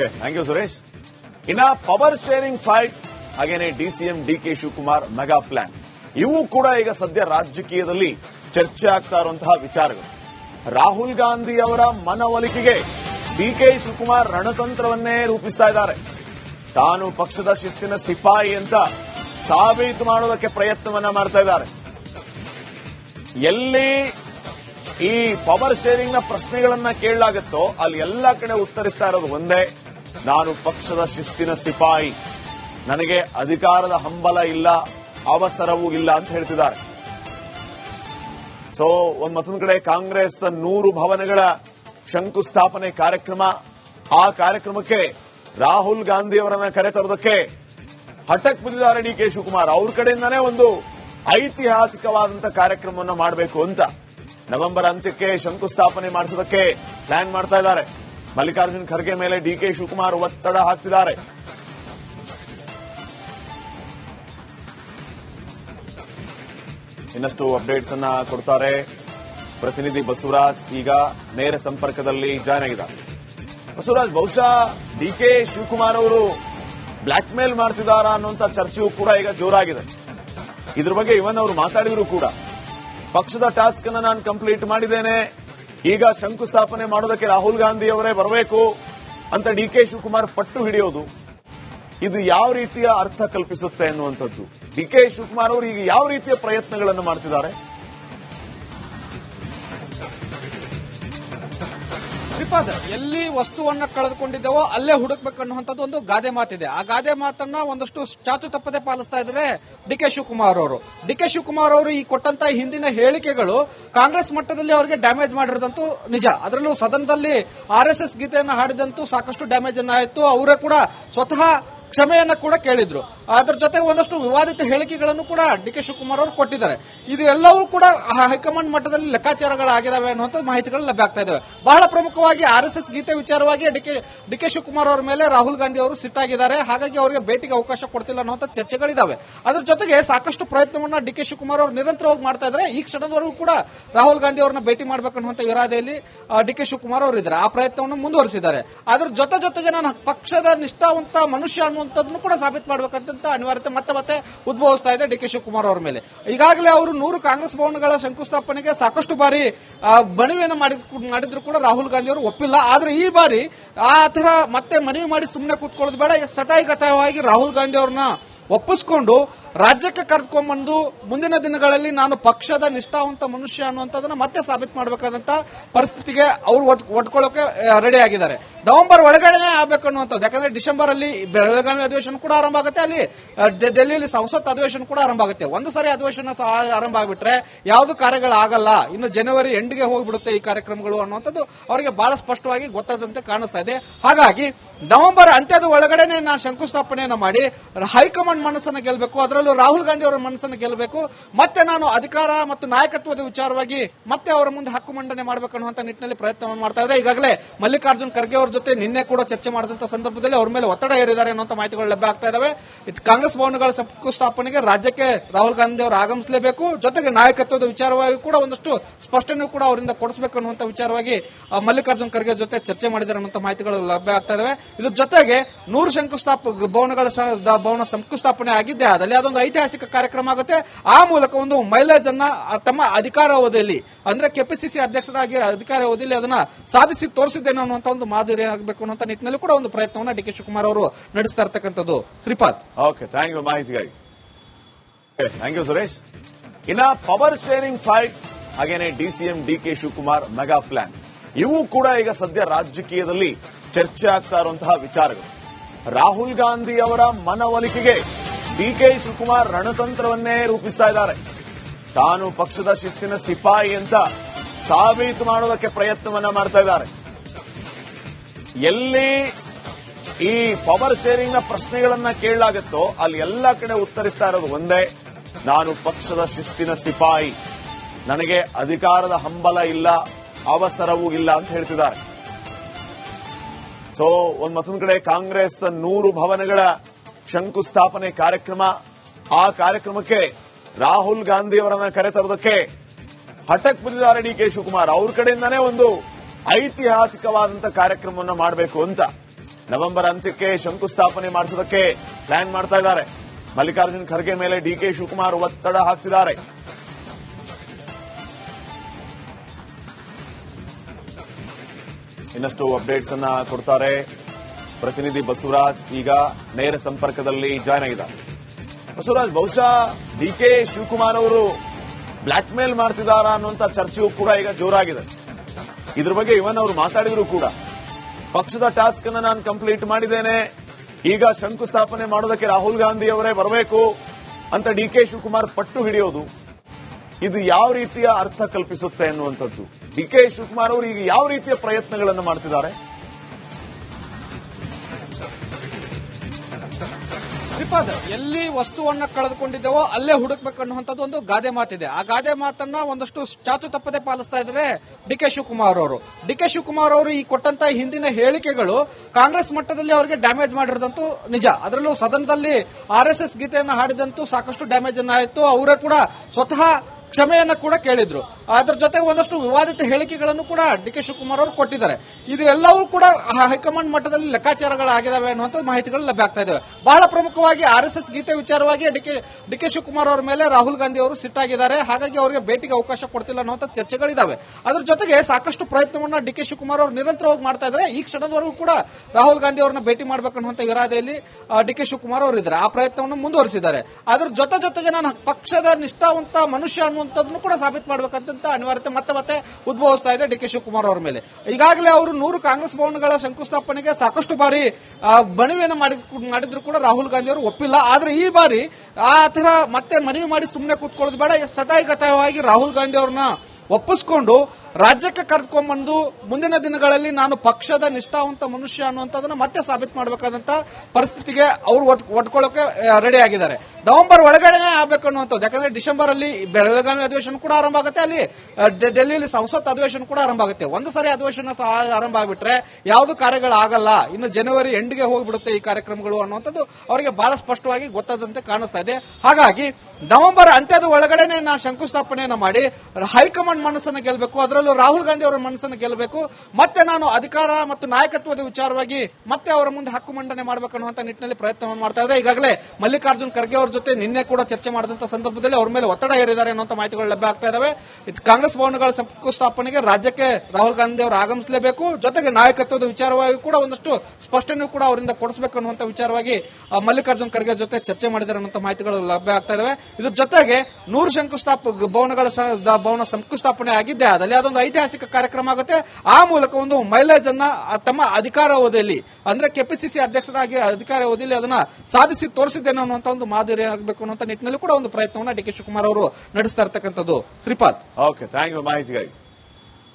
Thank you Suresh. ಇನ್ನ power sharing fight ಹಾಗೇನೆ DCM D K Shivakumar mega plan ಇವು ಕೂಡ ಈಗ ಸದ್ಯ ರಾಜಕೀಯದಲ್ಲಿ ಚರ್ಚೆ ಆಗ್ತಾ ಇರುವಂತಹ ವಿಚಾರಗಳು. ರಾಹುಲ್ ಗಾಂಧಿ ಅವರ ಮನವೊಲಿಕೆಗೆ ಡಿಕೆ ಶಿವಕುಮಾರ್ ರಣತಂತ್ರವನ್ನೇ ರೂಪಿಸ್ತಾ ಇದ್ದಾರೆ. ತಾನು ಪಕ್ಷದ ಶಿಸ್ತಿನ ಸಿಪಾಯಿ ಅಂತ ಸಾಬೀತು ಮಾಡೋದಕ್ಕೆ ಪ್ರಯತ್ನವನ್ನ ಮಾಡ್ತಾ ಇದ್ದಾರೆ. ಎಲ್ಲಿ ಈ ಪವರ್ ಶೇರಿಂಗ್ನ ಪ್ರಶ್ನೆಗಳನ್ನ ಕೇಳಲಾಗುತ್ತೋ ಅಲ್ಲಿ ಎಲ್ಲಾ ಕಡೆ ಉತ್ತರಿಸ್ತಾ ಇರೋದು ಒಂದೇ. ನಾನು ಪಕ್ಷದ ಶಿಸ್ತಿನ ಸಿಪಾಯಿ. ನನಗೆ ಅಧಿಕಾರದ ಹಂಬಲ ಇಲ್ಲ, ಅವಸರವೂ ಇಲ್ಲ ಅಂತ ಹೇಳ್ತಿದ್ದಾರೆ. ಸೊ ಒಂದ್ ಮತ್ತೊಂದು ಕಡೆ ಕಾಂಗ್ರೆಸ್ ನೂರು ಭವನಗಳ ಶಂಕುಸ್ಥಾಪನೆ ಕಾರ್ಯಕ್ರಮ. ಆ ಕಾರ್ಯಕ್ರಮಕ್ಕೆ ರಾಹುಲ್ ಗಾಂಧಿ ಅವರನ್ನ ಕರೆತರೋದಕ್ಕೆ ಹಠಕ್ ಬಿದ್ದಿದ್ದಾರೆ ಡಿ ಕೆ ಶಿವಕುಮಾರ್ ಅವ್ರ ಕಡೆಯಿಂದಾನೇ ಒಂದು ಐತಿಹಾಸಿಕವಾದಂತಹ ಕಾರ್ಯಕ್ರಮವನ್ನು ಮಾಡಬೇಕು ಅಂತ. ನವೆಂಬರ್ ಅಂತ್ಯಕ್ಕೆ ಶಂಕುಸ್ಥಾಪನೆ ಮಾಡಿಸೋದಕ್ಕೆ ಪ್ಲಾನ್ ಮಾಡ್ತಾ ಇದ್ದಾರೆ. ಮಲ್ಲಿಕಾರ್ಜುನ್ ಖರ್ಗೆ ಮೇಲೆ ಡಿಕೆ ಶಿವಕುಮಾರ್ ಒತ್ತಡ ಹಾಕ್ತಿದ್ದಾರೆ. ಇನ್ನಷ್ಟು ಅಪ್ಡೇಟ್ಸ್ ಅನ್ನ ಕೊಡ್ತಾರೆ ಪ್ರತಿನಿಧಿ ಬಸವರಾಜ್. ಈಗ ನೇರ ಸಂಪರ್ಕದಲ್ಲಿ ಜಾಯ್ನ್ ಆಗಿದ್ದಾರೆ. ಬಸವರಾಜ್, ಬಹುಶಃ ಡಿ ಕೆ ಶಿವಕುಮಾರ್ ಅವರು ಬ್ಲಾಕ್ ಮೇಲ್ ಮಾಡ್ತಿದ್ದಾರಾ ಅನ್ನುವಂತ ಚರ್ಚೆಯೂ ಕೂಡ ಈಗ ಜೋರಾಗಿದೆ. ಇದ್ರ ಬಗ್ಗೆ ಇವನ್ ಅವರು ಮಾತಾಡಿದ್ರು ಕೂಡ. ಪಕ್ಷದ ಟಾಸ್ಕ್ ಅನ್ನ ನಾನು ಕಂಪ್ಲೀಟ್ ಮಾಡಿದ್ದೇನೆ. ಈಗ ಶಂಕುಸ್ಥಾಪನೆ ಮಾಡೋದಕ್ಕೆ ರಾಹುಲ್ ಗಾಂಧಿ ಅವರೇ ಬರಬೇಕು ಅಂತ ಡಿ ಕೆ ಶಿವಕುಮಾರ್ ಪಟ್ಟು ಹಿಡಿಯೋದು, ಇದು ಯಾವ ರೀತಿಯ ಅರ್ಥ ಕಲ್ಪಿಸುತ್ತೆ ಅನ್ನುವಂಥದ್ದು ಡಿ ಕೆ ಶಿವಕುಮಾರ್ ಅವರು ಈಗ ಯಾವ ರೀತಿಯ ಪ್ರಯತ್ನಗಳನ್ನು ಮಾಡ್ತಿದ್ದಾರೆ? ಶ್ರೀಪಾದ್ ಎಲ್ಲಿ ವಸ್ತುವನ್ನ ಕಳೆದುಕೊಂಡಿದ್ದೇವೋ ಅಲ್ಲೇ ಹುಡುಕ್ಬೇಕು ಅನ್ನುವಂಥದ್ದು ಒಂದು ಗಾದೆ ಮಾತಿದೆ. ಆ ಗಾದೆ ಮಾತನ್ನ ಒಂದಷ್ಟು ಚಾಚು ತಪ್ಪದೆ ಪಾಲಿಸ್ತಾ ಇದ್ದಾರೆ ಡಿ ಕೆ ಶಿವಕುಮಾರ್ ಅವರು. ಡಿ ಕೆ ಶಿವಕುಮಾರ್ ಅವರು ಈ ಕೊಟ್ಟಂತ ಹಿಂದಿನ ಹೇಳಿಕೆಗಳು ಕಾಂಗ್ರೆಸ್ ಮಟ್ಟದಲ್ಲಿ ಅವರಿಗೆ ಡ್ಯಾಮೇಜ್ ಮಾಡಿರೋದಂತೂ ನಿಜ. ಅದರಲ್ಲೂ ಸದನದಲ್ಲಿ ಆರ್ ಎಸ್ ಎಸ್ ಗೀತೆಯನ್ನು ಹಾಡಿದಂತೂ ಸಾಕಷ್ಟು ಡ್ಯಾಮೇಜ್ ಅನ್ನ ಆಯಿತು. ಅವರೇ ಕೂಡ ಸ್ವತಃ ಕ್ಷಮೆಯನ್ನ ಕೂಡ ಕೇಳಿದ್ರು. ಅದರ ಜೊತೆ ಒಂದಷ್ಟು ವಿವಾದಿತ ಹೇಳಿಕೆಗಳನ್ನು ಕೂಡ ಡಿ ಕೆ ಶಿವಕುಮಾರ್ ಅವರು ಕೊಟ್ಟಿದ್ದಾರೆ. ಇದೆಲ್ಲವೂ ಕೂಡ ಹೈಕಮಾಂಡ್ ಮಟ್ಟದಲ್ಲಿ ಲೆಕ್ಕಾಚಾರಗಳಾಗಿದ್ದಾವೆ ಅನ್ನುವಂಥ ಮಾಹಿತಿಗಳು ಲಭ್ಯ ಆಗ್ತಾ ಇದಾವೆ. ಬಹಳ ಪ್ರಮುಖವಾಗಿ ಆರ್ ಎಸ್ ಎಸ್ ಗೀತೆ ವಿಚಾರವಾಗಿ D K D K Shivakumar ಅವರ ಮೇಲೆ ರಾಹುಲ್ ಗಾಂಧಿ ಅವರು ಸಿಟ್ಟಾಗಿದ್ದಾರೆ. ಹಾಗಾಗಿ ಅವರಿಗೆ ಭೇಟಿಗೆ ಅವಕಾಶ ಕೊಡ್ತಿಲ್ಲ ಅನ್ನುವಂಥ ಚರ್ಚೆಗಳಿದಾವೆ. ಅದರ ಜೊತೆಗೆ ಸಾಕಷ್ಟು ಪ್ರಯತ್ನವನ್ನ ಡಿ ಕೆ ಶಿವಕುಮಾರ್ ಅವರು ನಿರಂತರವಾಗಿ ಮಾಡ್ತಾ ಇದ್ದಾರೆ. ಈ ಕ್ಷಣದವರೆಗೂ ಕೂಡ ರಾಹುಲ್ ಗಾಂಧಿ ಅವರನ್ನ ಭೇಟಿ ಮಾಡಬೇಕನ್ನುವಂಥ ಇರಾದೆಯಲ್ಲಿ ಡಿ ಕೆ ಶಿವಕುಮಾರ್ ಅವರು ಇದ್ದಾರೆ ಆ ಪ್ರಯತ್ನವನ್ನು ಮುಂದುವರಿಸಿದ್ದಾರೆ. ಅದರ ಜೊತೆ ಜೊತೆಗೆ ನಾನು ಪಕ್ಷದ ನಿಷ್ಠಾವಂತ ಮನುಷ್ಯ ಅನ್ನುವಂಥದ್ದನ್ನು ಕೂಡ ಸಾಬೀತು ಮಾಡಬೇಕಂತ ಅನಿವಾರ್ಯತೆ ಮತ್ತೆ ಮತ್ತೆ ಉದ್ಭವಿಸ್ತಾ ಇದೆ ಡಿ ಕೆ ಶಿವಕುಮಾರ್ ಅವರ ಮೇಲೆ. ಈಗಾಗಲೇ ಅವರು ನೂರು ಕಾಂಗ್ರೆಸ್ ಭವನಗಳ ಶಂಕುಸ್ಥಾಪನೆಗೆ ಸಾಕಷ್ಟು ಬಾರಿ ಮನವಿಯನ್ನು ಮಾಡಿ ಮಾಡಿದ್ರು ಕೂಡ ರಾಹುಲ್ ಗಾಂಧಿ ಅವರು ಒಪ್ಪಿಲ್ಲ. ಆದ್ರೆ ಈ ಬಾರಿ ಆ ತರ ಮತ್ತೆ ಮನವಿ ಮಾಡಿ ಸುಮ್ಮನೆ ಕೂತ್ಕೊಳ್ಳೋದು ಬೇಡ. ಸತಾಯಿಗತವಾಗಿ ರಾಹುಲ್ ಗಾಂಧಿ ಅವ್ರನ್ನ ಒಪ್ಪಿಸ್ಕೊಂಡು ರಾಜ್ಯಕ್ಕೆ ಕರೆದುಕೊಂಡ್ಬಂದು ಮುಂದಿನ ದಿನಗಳಲ್ಲಿ ನಾನು ಪಕ್ಷದ ನಿಷ್ಠಾವಂತ ಮನುಷ್ಯ ಅನ್ನುವಂಥದ್ದನ್ನ ಮತ್ತೆ ಸಾಬೀತು ಮಾಡಬೇಕಾದಂತ ಪರಿಸ್ಥಿತಿಗೆ ಅವರು ಒಡ್ಕೊಳ್ಳೋಕೆ ರೆಡಿ ಆಗಿದ್ದಾರೆ. ನವೆಂಬರ್ ಒಳಗಡೆನೆ ಆಗ್ಬೇಕು ಅನ್ನುವಂಥದ್ದು. ಯಾಕಂದ್ರೆ ಡಿಸೆಂಬರ್ ಅಲ್ಲಿ ಬೆಳಗಾವಿ ಅಧಿವೇಶನ ಕೂಡ ಆರಂಭ ಆಗುತ್ತೆ. ಅಲ್ಲಿ ಡೆಲ್ಲಿಯಲ್ಲಿ ಸಂಸತ್ ಅಧಿವೇಶನ ಕೂಡ ಆರಂಭ ಆಗುತ್ತೆ. ಒಂದು ಸಾರಿ ಅಧಿವೇಶನ ಸಹ ಆರಂಭ ಆಗಿಬಿಟ್ರೆ ಯಾವುದು ಕಾರ್ಯಗಳಾಗಲ್ಲ. ಇನ್ನು ಜನವರಿ ಎಂಡ್ಗೆ ಹೋಗಿಬಿಡುತ್ತೆ ಈ ಕಾರ್ಯಕ್ರಮಗಳು ಅನ್ನುವಂಥದ್ದು ಅವರಿಗೆ ಬಹಳ ಸ್ಪಷ್ಟವಾಗಿ ಗೊತ್ತಾದಂತೆ ಕಾಣಿಸ್ತಾ ಇದೆ. ಹಾಗಾಗಿ ನವೆಂಬರ್ ಅಂತ್ಯದ ಒಳಗಡೆನೆ ನಾನು ಶಂಕುಸ್ಥಾಪನೆಯನ್ನ ಮಾಡಿ ಹೈಕಮಾಂಡ್ ಮನಸ್ಸನ್ನು ಗೆಲ್ಲಬೇಕು ಅದರಲ್ಲೂ ರಾಹುಲ್ ಗಾಂಧಿ ಅವರ ಮನಸ್ಸನ್ನು ಗೆಲ್ಲಬೇಕು, ಮತ್ತೆ ನಾನು ಅಧಿಕಾರ ಮತ್ತು ನಾಯಕತ್ವದ ವಿಚಾರವಾಗಿ ಮತ್ತೆ ಅವರ ಮುಂದೆ ಹಕ್ಕು ಮಂಡನೆ ಮಾಡಬೇಕು ಅನ್ನುವಂತ ನಿಟ್ಟಿನಲ್ಲಿ ಪ್ರಯತ್ನವನ್ನು ಮಾಡ್ತಾ ಇದ್ದಾರೆ ಈಗಾಗಲೇ ಮಲ್ಲಿಕಾರ್ಜುನ್ ಖರ್ಗೆ ಅವರ ಜೊತೆ ನಿನ್ನೆ ಕೂಡ ಚರ್ಚೆ ಮಾಡಿದಂತ ಸಂದರ್ಭದಲ್ಲಿ ಅವರ ಮೇಲೆ ಒತ್ತಡ ಹೇರಿದ್ದಾರೆ ಅನ್ನುವಂತ ಮಾಹಿತಿಗಳು ಲಭ್ಯ ಆಗ್ತಾ ಇದಾವೆ. ಇದು ಕಾಂಗ್ರೆಸ್ ಭವನಗಳ ಶಂಕುಸ್ಥಾಪನೆಗೆ ರಾಜ್ಯಕ್ಕೆ ರಾಹುಲ್ ಗಾಂಧಿ ಅವರು ಆಗಮಿಸಲೇಬೇಕು. ಜೊತೆಗೆ ನಾಯಕತ್ವದ ವಿಚಾರವಾಗಿ ಕೂಡ ಒಂದಷ್ಟು ಸ್ಪಷ್ಟನೆ ಕೂಡ ಅವರಿಂದ ಕೊಡಿಸಬೇಕು ಅನ್ನುವಂತ ವಿಚಾರವಾಗಿ ಮಲ್ಲಿಕಾರ್ಜುನ್ ಖರ್ಗೆ ಜೊತೆ ಚರ್ಚೆ ಮಾಡಿದ್ದಾರೆ ಅನ್ನುವಂತ ಮಾಹಿತಿಗಳು ಲಭ್ಯ ಆಗ್ತಾ ಇದಾವೆ. ಇದ್ರ ಜೊತೆಗೆ ನೂರು ಶಂಕುಸ್ಥಾಪ ಭವನಗಳ ಭವನ ಶಂಕುಸ್ಥಾಪನೆ ಆಗಿದ್ದೆ ಆದಲ್ಲಿ ಅದೊಂದು ಐತಿಹಾಸಿಕ ಕಾರ್ಯಕ್ರಮ ಆಗುತ್ತೆ. ಆ ಮೂಲಕ ಒಂದು ಮೈಲೇಜ್ ಅನ್ನ ತಮ್ಮ ಅಧಿಕಾರ ಅವಧಿಯಲ್ಲಿ, ಅಂದ್ರೆ ಕೆಪಿಸಿಸಿ ಅಧ್ಯಕ್ಷರಾಗಿ ಅಧಿಕಾರ ಅವಧಿಯಲ್ಲಿ ಅದನ್ನ ಸಾಧಿಸಿ ತೋರಿಸಿದ್ದೇನೆ ಅನ್ನುವಂತ ಒಂದು ಮಾದರಿ ಆಗಬೇಕು ಅನ್ನುವಂತ ನಿಟ್ಟಿನಲ್ಲಿ ಕೂಡ ಒಂದು ಪ್ರಯತ್ನವನ್ನ ಡಿ ಕೆ ಶಿವಕುಮಾರ್ ಅವರು ನಡೆಸ್ತಾ ಇರ್ತಕ್ಕಂಥದ್ದು. ಶ್ರೀಪಾದ್. ಓಕೆ ಥ್ಯಾಂಕ್ ಯು ಮಾಹಿತಿಗಾಗಿ. Thank you Suresh. ಇನ್ನ ಪವರ್ ಶೇರಿಂಗ್ ಫೈಟ್ ಹಾಗೇನೆ DCM D K Shivakumar mega plan ಇವು ಕೂಡ ಈಗ ಸದ್ಯ ರಾಜಕೀಯದಲ್ಲಿ ಚರ್ಚೆ ಆಗ್ತಾ ಇರುವಂತಹ ವಿಚಾರಗಳು. ರಾಹುಲ್ ಗಾಂಧಿ ಅವರ ಮನವೊಲಿಕೆಗೆ ಡಿ ಕೆ ಶಿವಕುಮಾರ್ ರಣತಂತ್ರವನ್ನೇ ರೂಪಿಸ್ತಾ ಇದ್ದಾರೆ. ತಾನು ಪಕ್ಷದ ಶಿಸ್ತಿನ ಸಿಪಾಯಿ ಅಂತ ಸಾಬೀತು ಮಾಡೋದಕ್ಕೆ ಪ್ರಯತ್ನವನ್ನ ಮಾಡ್ತಾ ಇದ್ದಾರೆ. ಎಲ್ಲಿ ಈ ಪವರ್ ಶೇರಿಂಗ್ನ ಪ್ರಶ್ನೆಗಳನ್ನ ಕೇಳಲಾಗುತ್ತೋ ಅಲ್ಲಿ ಎಲ್ಲ ಕಡೆ ಉತ್ತರಿಸ್ತಾ ಇರೋದು ಒಂದೇ, ನಾನು ಪಕ್ಷದ ಶಿಸ್ತಿನ ಸಿಪಾಯಿ. ನನಗೆ ಅಧಿಕಾರದ ಹಂಬಲ ಇಲ್ಲ, ಅವಸರವೂ ಇಲ್ಲ ಅಂತ ಹೇಳ್ತಿದ್ದಾರೆ. ಸೊ ಒಂದ್ ಮತ್ತೊಂದು ಕಡೆ ಕಾಂಗ್ರೆಸ್ ನೂರು ಭವನಗಳ ಶಂಕುಸ್ಥಾಪನೆ ಕಾರ್ಯಕ್ರಮ. ಆ ಕಾರ್ಯಕ್ರಮಕ್ಕೆ ರಾಹುಲ್ ಗಾಂಧಿ ಅವರನ್ನ ಕರೆತರೋದಕ್ಕೆ ಹಠಕ್ ಬಿದ್ದಿದ್ದಾರೆ ಡಿ ಕೆ ಶಿವಕುಮಾರ್ ಅವ್ರ ಕಡೆಯಿಂದಾನೇ ಒಂದು ಐತಿಹಾಸಿಕವಾದಂತಹ ಕಾರ್ಯಕ್ರಮವನ್ನು ಮಾಡಬೇಕು ಅಂತ ನವೆಂಬರ್ ಅಂತ್ಯಕ್ಕೆ ಶಂಕುಸ್ಥಾಪನೆ ಮಾಡಿಸೋದಕ್ಕೆ ಪ್ಲಾನ್ ಮಾಡ್ತಾ ಇದ್ದಾರೆ. ಮಲ್ಲಿಕಾರ್ಜುನ್ ಖರ್ಗೆ ಮೇಲೆ ಡಿ ಕೆ ಶಿವಕುಮಾರ್ ಒತ್ತಡ ಹಾಕ್ತಿದ್ದಾರೆ. ಇನ್ನಷ್ಟು ಅಪ್ಡೇಟ್ಸ್ ಅನ್ನ ಕೊಡ್ತಾರೆ. ಪ್ರತಿನಿಧಿ ಬಸವರಾಜ್ ಈಗ ನೇರ ಸಂಪರ್ಕದಲ್ಲಿ ಜಾಯ್ನ್ ಆಗಿದ್ದಾರೆ. ಬಸವರಾಜ್, ಬಹುಶಃ ಡಿ ಕೆ ಶಿವಕುಮಾರ್ ಅವರು ಬ್ಲಾಕ್ ಮೇಲ್ ಮಾಡ್ತಿದ್ದಾರಾ ಅನ್ನುವಂತ ಚರ್ಚೆಯೂ ಕೂಡ ಈಗ ಜೋರಾಗಿದೆ. ಇದ್ರ ಬಗ್ಗೆ ಇವನ್ ಅವರು ಮಾತಾಡಿದ್ರು ಕೂಡ. ಪಕ್ಷದ ಟಾಸ್ಕ್ ಅನ್ನ ನಾನು ಕಂಪ್ಲೀಟ್ ಮಾಡಿದ್ದೇನೆ. ಈಗ ಶಂಕುಸ್ಥಾಪನೆ ಮಾಡೋದಕ್ಕೆ ರಾಹುಲ್ ಗಾಂಧಿ ಅವರೇ ಬರಬೇಕು ಅಂತ ಡಿ ಕೆ ಶಿವಕುಮಾರ್ ಪಟ್ಟು ಹಿಡಿಯೋದು ಇದು ಯಾವ ರೀತಿಯ ಅರ್ಥ ಕಲ್ಪಿಸುತ್ತೆ ಅನ್ನುವಂಥದ್ದು. ಡಿ ಕೆ ಶಿವಕುಮಾರ್ ಅವರು ಈಗ ಯಾವ ರೀತಿಯ ಪ್ರಯತ್ನಗಳನ್ನು ಮಾಡ್ತಿದ್ದಾರೆ? ಶ್ರೀಪಾದ್ ಎಲ್ಲಿ ವಸ್ತುವನ್ನ ಕಳೆದುಕೊಂಡಿದ್ದೇವೋ ಅಲ್ಲೇ ಹುಡುಕ್ಬೇಕು ಅನ್ನುವಂಥದ್ದು ಒಂದು ಗಾದೆ ಮಾತಿದೆ. ಆ ಗಾದೆ ಮಾತನ್ನ ಒಂದಷ್ಟು ಚಾಚು ತಪ್ಪದೆ ಪಾಲಿಸ್ತಾ ಇದ್ದಾರೆ ಡಿ ಕೆ ಶಿವಕುಮಾರ್ ಅವರು. ಡಿ ಕೆ ಶಿವಕುಮಾರ್ ಅವರು ಈ ಕೊಟ್ಟಂತ ಹಿಂದಿನ ಹೇಳಿಕೆಗಳು ಕಾಂಗ್ರೆಸ್ ಮಟ್ಟದಲ್ಲಿ ಅವರಿಗೆ ಡ್ಯಾಮೇಜ್ ಮಾಡಿರೋದಂತೂ ನಿಜ. ಅದರಲ್ಲೂ ಸದನದಲ್ಲಿ ಆರ್ ಎಸ್ ಎಸ್ ಗೀತೆಯನ್ನು ಹಾಡಿದಂತೂ ಸಾಕಷ್ಟು ಡ್ಯಾಮೇಜ್ ಅನ್ನ ಆಯಿತು. ಅವರೇ ಕೂಡ ಸ್ವತಃ ಕ್ಷಮೆಯನ್ನ ಕೂಡ ಕೇಳಿದ್ರು. ಅದರ ಜೊತೆಗೆ ಒಂದಷ್ಟು ವಿವಾದಿತ ಹೇಳಿಕೆಗಳನ್ನು ಕೂಡ ಡಿ ಕೆ ಶಿವಕುಮಾರ್ ಅವರು ಕೊಟ್ಟಿದ್ದಾರೆ. ಇದೆಲ್ಲವೂ ಕೂಡ ಹೈಕಮಾಂಡ್ ಮಟ್ಟದಲ್ಲಿ ಲೆಕ್ಕಾಚಾರಗಳಾಗಿದ್ದಾವೆ ಅನ್ನುವಂಥ ಮಾಹಿತಿಗಳು ಲಭ್ಯ ಆಗ್ತಾ ಇದಾವೆ. ಬಹಳ ಪ್ರಮುಖವಾಗಿ ಆರ್ ಎಸ್ ಎಸ್ ಗೀತೆ ವಿಚಾರವಾಗಿ D K D K Shivakumar ಅವರ ಮೇಲೆ ರಾಹುಲ್ ಗಾಂಧಿ ಅವರು ಸಿಟ್ಟಾಗಿದ್ದಾರೆ. ಹಾಗಾಗಿ ಅವರಿಗೆ ಭೇಟಿಗೆ ಅವಕಾಶ ಕೊಡ್ತಿಲ್ಲ ಅನ್ನುವಂಥ ಚರ್ಚೆಗಳಿದಾವೆ. ಅದರ ಜೊತೆಗೆ ಸಾಕಷ್ಟು ಪ್ರಯತ್ನವನ್ನ ಡಿ ಕೆ ಶಿವಕುಮಾರ್ ಅವರು ನಿರಂತರವಾಗಿ ಮಾಡ್ತಾ ಇದ್ದಾರೆ. ಈ ಕ್ಷಣದವರೆಗೂ ಕೂಡ ರಾಹುಲ್ ಗಾಂಧಿ ಅವರನ್ನ ಭೇಟಿ ಮಾಡಬೇಕನ್ನುವಂಥ ಇರಾದೆಯಲ್ಲಿ ಡಿ ಕೆ ಶಿವಕುಮಾರ್ ಅವರು ಇದ್ದಾರೆ ಆ ಪ್ರಯತ್ನವನ್ನು ಮುಂದುವರಿಸಿದ್ದಾರೆ. ಅದರ ಜೊತೆ ಜೊತೆಗೆ ನಾನು ಪಕ್ಷದ ನಿಷ್ಠಾವಂತ ಮನುಷ್ಯ ಅನ್ನುವಂಥದ್ದನ್ನು ಕೂಡ ಸಾಬೀತು ಮಾಡಬೇಕಂತ ಅನಿವಾರ್ಯತೆ ಮತ್ತೆ ಮತ್ತೆ ಉದ್ಭವಿಸ್ತಾ ಇದೆ ಡಿ ಕೆ ಶಿವಕುಮಾರ್ ಅವರ ಮೇಲೆ. ಈಗಾಗಲೇ ಅವರು ನೂರು ಕಾಂಗ್ರೆಸ್ ಭವನಗಳ ಶಂಕುಸ್ಥಾಪನೆಗೆ ಸಾಕಷ್ಟು ಬಾರಿ ಮನವಿಯನ್ನು ಮಾಡಿ ಮಾಡಿದ್ರು ಕೂಡ ರಾಹುಲ್ ಗಾಂಧಿ ಅವರು ಒಪ್ಪಿಲ್ಲ. ಆದ್ರೆ ಈ ಬಾರಿ ಆ ತರ ಮತ್ತೆ ಮನವಿ ಮಾಡಿ ಸುಮ್ಮನೆ ಕೂತ್ಕೊಳ್ಳೋದು ಬೇಡ. ಸದಾಯಿಗತವಾಗಿ ರಾಹುಲ್ ಗಾಂಧಿ ಅವ್ರನ್ನ ಒಪ್ಪಿಸ್ಕೊಂಡು ರಾಜ್ಯಕ್ಕೆ ಕರೆದುಕೊಂಡ್ಬಂದು ಮುಂದಿನ ದಿನಗಳಲ್ಲಿ ನಾನು ಪಕ್ಷದ ನಿಷ್ಠಾವಂತ ಮನುಷ್ಯ ಅನ್ನುವಂಥದ್ದನ್ನ ಮತ್ತೆ ಸಾಬೀತು ಮಾಡಬೇಕಾದಂತ ಪರಿಸ್ಥಿತಿಗೆ ಅವರು ಒಟ್ಕೊಳ್ಳೋಕೆ ರೆಡಿ ಆಗಿದ್ದಾರೆ. ನವೆಂಬರ್ ಒಳಗಡೆನೆ ಆಗ್ಬೇಕು ಅನ್ನುವಂಥದ್ದು. ಯಾಕಂದ್ರೆ ಡಿಸೆಂಬರ್ ಅಲ್ಲಿ ಬೆಳಗಾವಿ ಅಧಿವೇಶನ ಕೂಡ ಆರಂಭ ಆಗುತ್ತೆ. ಅಲ್ಲಿ ಡೆಲ್ಲಿಯಲ್ಲಿ ಸಂಸತ್ ಅಧಿವೇಶನ ಕೂಡ ಆರಂಭ ಆಗುತ್ತೆ. ಒಂದು ಸಾರಿ ಅಧಿವೇಶನ ಸಹ ಆರಂಭ ಆಗ್ಬಿಟ್ರೆ ಯಾವುದು ಕಾರ್ಯಗಳಾಗಲ್ಲ. ಇನ್ನು ಜನವರಿ ಎಂಡ್ಗೆ ಹೋಗಿಬಿಡುತ್ತೆ ಈ ಕಾರ್ಯಕ್ರಮಗಳು ಅನ್ನುವಂಥದ್ದು ಅವರಿಗೆ ಬಹಳ ಸ್ಪಷ್ಟವಾಗಿ ಗೊತ್ತಾದಂತೆ ಕಾಣಿಸ್ತಾ ಇದೆ. ಹಾಗಾಗಿ ನವೆಂಬರ್ ಅಂತ್ಯದ ಒಳಗಡೆನೆ ನಾ ಶಂಕುಸ್ಥಾಪನೆಯನ್ನ ಮಾಡಿ ಹೈಕಮಾಂಡ್ ಮನಸ್ಸನ್ನು ಗೆಲ್ಲಬೇಕು ಅದರಲ್ಲೂ ರಾಹುಲ್ ಗಾಂಧಿ ಅವರ ಮನಸ್ಸನ್ನು ಗೆಲ್ಲಬೇಕು, ಮತ್ತೆ ನಾನು ಅಧಿಕಾರ ಮತ್ತು ನಾಯಕತ್ವದ ವಿಚಾರವಾಗಿ ಮತ್ತೆ ಅವರ ಮುಂದೆ ಹಕ್ಕು ಮಂಡನೆ ಮಾಡಬೇಕನ್ನುವಂತ ನಿಟ್ಟಿನಲ್ಲಿ ಪ್ರಯತ್ನವನ್ನು ಮಾಡ್ತಾ ಇದ್ದಾರೆ ಈಗಾಗಲೇ ಮಲ್ಲಿಕಾರ್ಜುನ್ ಖರ್ಗೆ ಅವರ ಜೊತೆ ನಿನ್ನೆ ಕೂಡ ಚರ್ಚೆ ಮಾಡಿದಂತ ಸಂದರ್ಭದಲ್ಲಿ ಅವರ ಮೇಲೆ ಒತ್ತಡ ಹೇರಿದ್ದಾರೆ ಅನ್ನುವಂತ ಮಾಹಿತಿಗಳು ಲಭ್ಯ ಆಗ್ತಾ ಇದಾವೆ. ಇದು ಕಾಂಗ್ರೆಸ್ ಭವನಗಳ ಶಂಕುಸ್ಥಾಪನೆಗೆ ರಾಜ್ಯಕ್ಕೆ ರಾಹುಲ್ ಗಾಂಧಿ ಅವರು ಆಗಮಿಸಲೇಬೇಕು. ಜೊತೆಗೆ ನಾಯಕತ್ವದ ವಿಚಾರವಾಗಿ ಕೂಡ ಒಂದಷ್ಟು ಸ್ಪಷ್ಟನೆ ಕೂಡ ಅವರಿಂದ ಕೊಡಿಸಬೇಕು ಅನ್ನುವಂತ ವಿಚಾರವಾಗಿ ಮಲ್ಲಿಕಾರ್ಜುನ್ ಖರ್ಗೆ ಜೊತೆ ಚರ್ಚೆ ಮಾಡಿದ್ದಾರೆ ಅನ್ನುವಂತ ಮಾಹಿತಿಗಳು ಲಭ್ಯ ಆಗ್ತಾ ಇದಾವೆ. ಇದ್ರ ಜೊತೆಗೆ ನೂರು ಶಂಕುಸ್ಥಾಪ ಭವನಗಳ ಭವನ ಸಂಕುಸ್ಥಾಪನೆ ಆಗಿದ್ದೆ ಅದಲ್ಲಿ ಅದೊಂದು ಐತಿಹಾಸಿಕ ಕಾರ್ಯಕ್ರಮ ಆಗುತ್ತೆ, ಆ ಮೂಲಕ ಒಂದು ಮೈಲೇಜ್ ಅನ್ನ ತಮ್ಮ ಅಧಿಕಾರ ಅವಧಿಯಲ್ಲಿ, ಅಂದ್ರೆ ಕೆಪಿಸಿಸಿ ಅಧ್ಯಕ್ಷರಾಗಿ ಅಧಿಕಾರ ಅವಧಿಯಲ್ಲಿ ಅದನ್ನ ಸಾಧಿಸಿ ತೋರಿಸಿದ್ದೇನೆ ಅನ್ನುವಂತ ಒಂದು ಮಾದರಿ ಆಗಬೇಕು ಅನ್ನುವಂತ ನಿಟ್ಟಿನಲ್ಲಿ ಕೂಡ ಒಂದು ಪ್ರಯತ್ನವನ್ನ ಡಿ ಕೆ ಶಿವಕುಮಾರ್ ಅವರು ನಡೆಸ್ತಾ ಇರ್ತಕ್ಕಂಥದ್ದು. ಶ್ರೀಪಾದ್. ಓಕೆ ಥ್ಯಾಂಕ್ ಯು ಮಾಹಿತಿಗಾಗಿ.